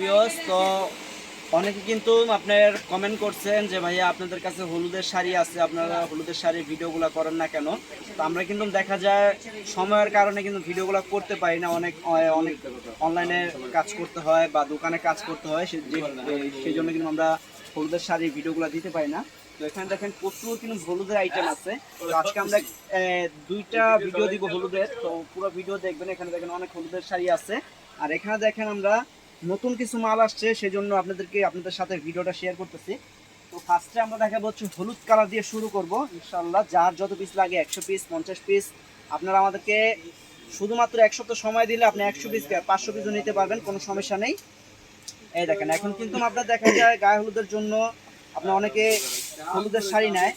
বিয়স তো অনেকে কিন্তু আপনার কমেন্ট করছেন যে, ভাইয়া, আপনাদের কাছে হলুদের শাড়ি আছে, আপনারা হলুদের শাড়ির ভিডিওগুলো করেন না কেন? তো আমরা কিন্তু দেখা যায়, সময়ের কারণে কিন্তু ভিডিওগুলো করতে পারি না। অনেক অনেক অনলাইনে কাজ করতে হয় বা দোকানে কাজ করতে হয় সেই জন্য কিন্তু আমরা হলুদের শাড়ির ভিডিওগুলো দিতে পারি না। তো এখানে দেখেন প্রচুর কিন্তু হলুদের আইটেম আছে। তো আজকে আমরা দুইটা ভিডিও দিব হলুদের। তো পুরো ভিডিও দেখবেন, এখানে দেখেন অনেক হলুদের শাড়ি আছে। আর এখানে দেখেন আমরা নতুন কিছু মাল আসছে সেই জন্য আপনাদেরকে আপনাদের সাথে ভিডিওটা শেয়ার করতেছি। তো ফার্স্টে আমরা দেখাবো হচ্ছে হলুদ কালার দিয়ে শুরু করব ইনশাল্লাহ যার যত পিস লাগে, একশো পিস পঞ্চাশ পিস আপনারা আমাদেরকে শুধুমাত্র এক সপ্তাহ সময় দিলে আপনি একশো পিস পাঁচশো পিসও নিতে পারবেন, কোনো সমস্যা নেই। এই দেখেন, এখন কিন্তু আপনার দেখা যায় গায়ে হলুদের জন্য আপনার অনেকে হলুদের শাড়ি নেয়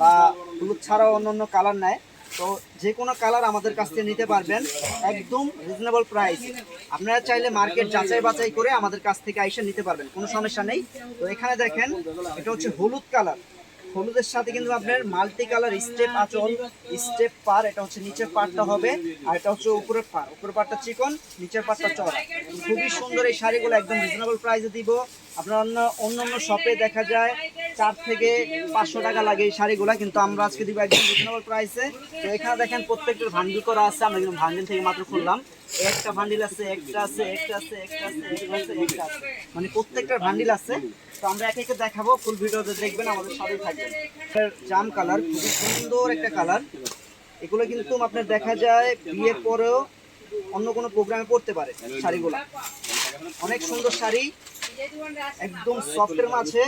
বা হলুদ ছাড়াও অন্য অন্য কালার নেয়। তো যে কোনো কালার আমাদের কাছ থেকে নিতে পারবেন, একদম রিজনেবল প্রাইস আপনারা চাইলে মার্কেট যাচাই বাছাই করে আমাদের কাছ থেকে আইসে নিতে পারবেন, কোনো সমস্যা নেই। তো এখানে দেখেন, এটা হচ্ছে হলুদ কালার। হলুদের সাথে কিন্তু আপনার মাল্টি কালার স্টেপ আচল স্টেপ পার, এটা হচ্ছে নিচের পাটটা হবে, আর এটা হচ্ছে উপরের পার উপরের পাটটা চিকন, নিচের পাটটা চড়া। খুবই সুন্দর এই শাড়িগুলো, একদম রিজনেবল প্রাইসে দিব। আপনার অন্য অন্য অন্য শপে দেখা যায়, চার থেকে পাঁচশো টাকা লাগে এই শাড়িগুলো, কিন্তু আমরা আজকে দিব একদম রিজনেবল প্রাইসে তো এখানে দেখেন প্রত্যেকটার ভান্ডিল করা আছে, আমরা কিন্তু ভান্ডিল থেকে মাত্র খুললাম। একটা ভান্ডিল আছে, একটা আছে একটা আছে একটা আছে একটা আছে একটা আছে। মানে প্রত্যেকটার ভান্ডিল আছে। তো আমরা একে একে দেখাবো ফুল ভিডিওতে দেখবেন আমাদের সাথেই থাকবেন জাম কালার খুবই সুন্দর একটা কালার এগুলো কিন্তু আপনার দেখা যায় বিয়ের পরেও অন্য কোনো প্রোগ্রামে পড়তে পারে শাড়িগুলো। অনেক সুন্দর শাড়ি। একদম সফটের মাঝে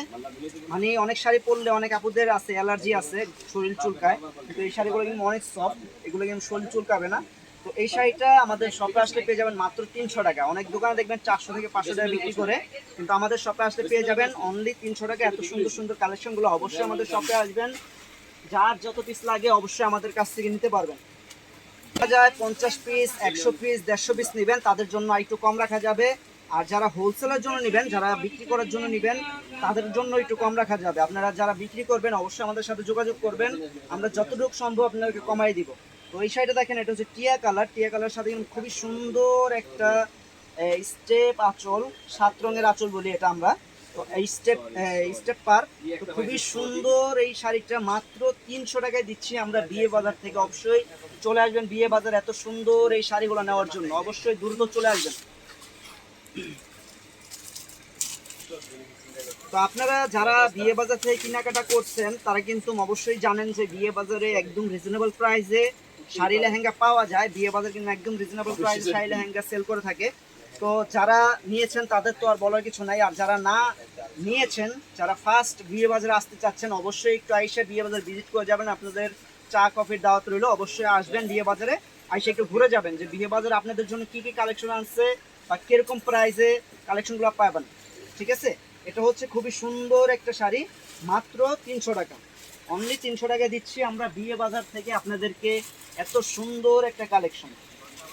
মানে অনেক শাড়ি পরলে অনেক আপুদের আছে অ্যালার্জি আছে শরীর চুলকায়। কিন্তু এই শাড়িগুলো কিন্তু অনেক সফট এগুলো কিন্তু শরীর চুলকাবে না। তো এই শাড়িটা আমাদের শপে আসলে পেয়ে যাবেন মাত্র তিনশো টাকা। অনেক দোকানে দেখবেন চারশো থেকে পাঁচশো টাকা বিক্রি করে। কিন্তু আমাদের শপে আসলে পেয়ে যাবেন অনলি তিনশো টাকা। এত সুন্দর সুন্দর কালেকশনগুলো অবশ্যই আমাদের শপে আসবেন। যার যত পিস লাগে অবশ্যই আমাদের কাছ থেকে নিতে পারবেন। যায় পঞ্চাশ পিস একশো পিস দেড়শো পিস নেবেন। তাদের জন্য একটু কম রাখা যাবে। আর যারা হোলসেলের জন্য নেবেন, যারা বিক্রি করার জন্য নেবেন, তাদের জন্য একটু কম রাখা যাবে। আপনারা যারা বিক্রি করবেন, অবশ্যই আমাদের সাথে যোগাযোগ করবেন। আমরা যতটুকু সম্ভব আপনাদেরকে কমাই দিব। তো এই সাইডে দেখেন, এটা হচ্ছে টিয়া কালার। টিয়া কালার সাথে কিন্তু খুবই সুন্দর একটা স্টেপ আঁচল, সাত রঙের আঁচল বলি এটা আমরা। তো এই স্টেপ স্টেপ পার তো খুবই সুন্দর এই শাড়িটা। মাত্র তিনশো টাকায় দিচ্ছি আমরা বিয়ে বাজার থেকে। অবশ্যই চলে আসবেন বিয়ে বাজার এত সুন্দর এই শাড়িগুলো নেওয়ার জন্য। অবশ্যই দ্রুত চলে আসবেন। তো আপনারা যারা বিয়ে বাজার থেকে কেনাকাটা করছেন তারা কিন্তু অবশ্যই জানেন যে বিয়ে বাজারে একদম রিজনেবল প্রাইসে শাড়ি লেহেঙ্গা পাওয়া যায়। বিয়ে বাজার কিন্তু একদম রিজনেবল প্রাইসে শাড়ি লেহেঙ্গা সেল করে থাকে। তো যারা নিয়েছেন তাদের তো আর বলার কিছু নাই। আর যারা না নিয়েছেন যারা ফার্স্ট বিয়ে বাজারে আসতে চাচ্ছেন অবশ্যই একটু আইসে বিয়ে বাজার ভিজিট করে যাবেন। আপনাদের চা কফির দাওয়াত রইল। অবশ্যই আসবেন বিয়ে বাজারে। আইসে একটু ঘুরে যাবেন যে বিয়ে বাজারে আপনাদের জন্য কি কি কালেকশন আনছে বা কীরকম প্রাইসে কালেকশনগুলো পাবেন, ঠিক আছে? এটা হচ্ছে খুবই সুন্দর একটা শাড়ি, মাত্র তিনশো টাকা। অনলি তিনশো টাকা দিচ্ছি আমরা বিয়ে বাজার থেকে আপনাদেরকে এত সুন্দর একটা কালেকশন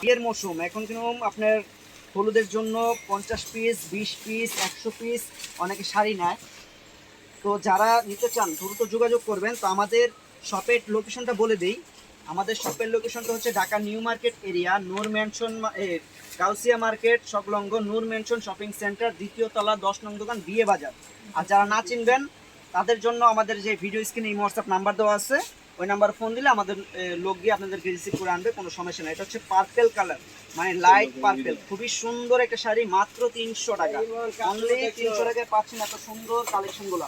বিয়ের মৌসুম এখন কিন্তু আপনার হলুদের জন্য পঞ্চাশ পিস বিশ পিস একশো পিস অনেকে শাড়ি নেয়। তো যারা নিতে চান, দ্রুত যোগাযোগ করবেন। তো আমাদের শপের লোকেশনটা বলে দিই। আমাদের শপের লোকেশনটা হচ্ছে Dhaka new market area, Noor mansion Gausia market সংলগ্ন নূর ম্যানশন শপিং সেন্টার দ্বিতীয় তলা, দশ নং দোকান বিয়ে বাজার। আর যারা না চিনবেন, তাদের জন্য আমাদের যে ভিডিও স্ক্রিনে এই হোয়াটসঅ্যাপ নাম্বার দেওয়া আছে, ওই নাম্বার ফোন দিলে আমাদের লোক গিয়ে আপনাদেরকে রিসিভ করে আনবে, কোনো সমস্যা নেই। এটা হচ্ছে পার্পেল কালার মানে লাইট পার্পেল খুবই সুন্দর একটা শাড়ি, মাত্র তিনশো টাকা। অনলি তিনশো টাকায় পাচ্ছেন এত সুন্দর কালেকশনগুলো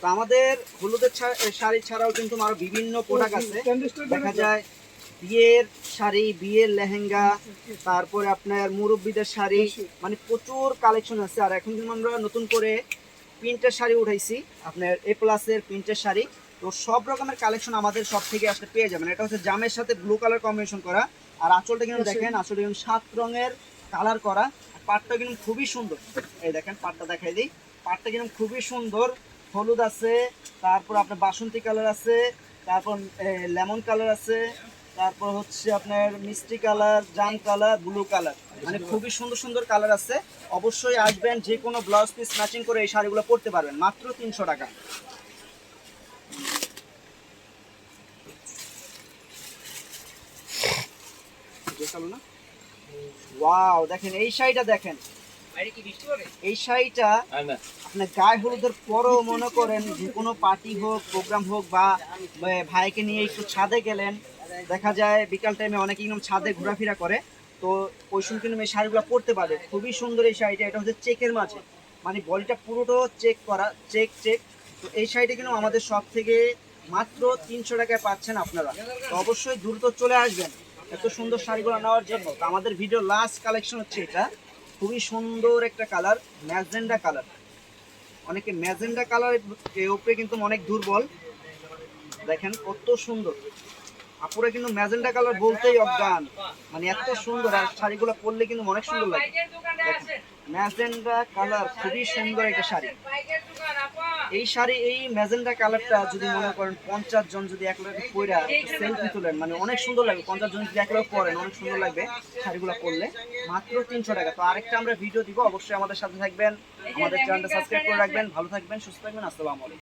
তো আমাদের হলুদের শাড়ি ছাড়াও কিন্তু আরও বিভিন্ন প্রোডাক্ট আছে। দেখা যায় বিয়ের শাড়ি বিয়ের লেহেঙ্গা তারপরে আপনার মুরব্বীদের শাড়ি মানে প্রচুর কালেকশন আছে। আর এখন কিন্তু আমরা নতুন করে প্রিন্টের শাড়ি উঠাইছি আপনার এ প্লাসের প্রিন্টের শাড়ি। তো সব রকমের কালেকশন আমাদের সব থেকে আসলে পেয়ে যাবেন। এটা হচ্ছে জামের সাথে ব্লু কালার কম্বিনেশন করা। আর আঁচলটা কিন্তু দেখেন আঁচলটা কিন্তু সাত রঙের কালার করা। পাটটা কিন্তু খুবই সুন্দর। এই দেখেন পাটটা দেখাই দিই। পাটটা কিন্তু খুবই সুন্দর। হলুদ আছে, তারপর আপনার বাসন্তী কালার আছে, তারপর লেমন কালার আছে, তারপর হচ্ছে আপনার মিষ্টি কালার, জাম কালার, ব্লু কালার। মানে খুবই সুন্দর সুন্দর কালার আছে। অবশ্যই আসবেন, যে কোনো ব্লাউজ পিস ম্যাচিং করে এই শাড়িগুলো পরতে পারবেন, মাত্র তিনশো টাকা। দেখেন, এই শাড়িটা দেখেন। এই শাড়িটা আপনার গায়ে হলুদের পরও মনে করেন যে কোনো পার্টি হোক প্রোগ্রাম হোক বা ভাইকে নিয়ে একটু ছাদে গেলেন। দেখা যায় বিকাল টাইমে অনেকে কিন্তু ছাদে ঘোরাফেরা করে। তো ওই সময় কিন্তু এই শাড়িগুলো পরতে পারে। খুবই সুন্দর এই শাড়িটা। এটা হচ্ছে চেকের মাঝে। মানে বডিটা পুরোটা চেক করা চেক চেক। তো এই শাড়িটা কিন্তু আমাদের সব থেকে মাত্র তিনশো টাকায় পাচ্ছেন আপনারা। তো অবশ্যই দ্রুত চলে আসবেন। এত সুন্দর শাড়িগুলো নেওয়ার জন্য। তো আমাদের ভিডিও লাস্ট কালেকশন হচ্ছে এটা। খুবই সুন্দর একটা কালার, ম্যাজেন্ডা কালার। অনেকে ম্যাজেন্ডা কালারের উপরে কিন্তু অনেক দুর্বল। দেখেন কত সুন্দর। আপুরা কিন্তু ম্যাজেন্ডা কালার বলতেই অজ্ঞান। মানে এত সুন্দর, আর শাড়িগুলো পরলে কিন্তু অনেক সুন্দর লাগে। ম্যাজেন্ডা কালার, খুবই সুন্দর একটা শাড়ি। এই শাড়ি, এই ম্যাজেন্ডা কালারটা যদি মনে করেন পঞ্চাশ জন যদি এক লোক পয়রা সেলফি তোলেন মানে অনেক সুন্দর লাগবে। পঞ্চাশ জন যদি এক লোক পরেন, অনেক সুন্দর লাগবে শাড়িগুলো পরলে। মাত্র তিনশো টাকা। তো আরেকটা আমরা ভিডিও দিব, অবশ্যই আমাদের সাথে থাকবেন। আমাদের চ্যানেলটা সাবস্ক্রাইব করে রাখবেন। ভালো থাকবেন, সুস্থ থাকবেন, আসসালামু আলাইকুম।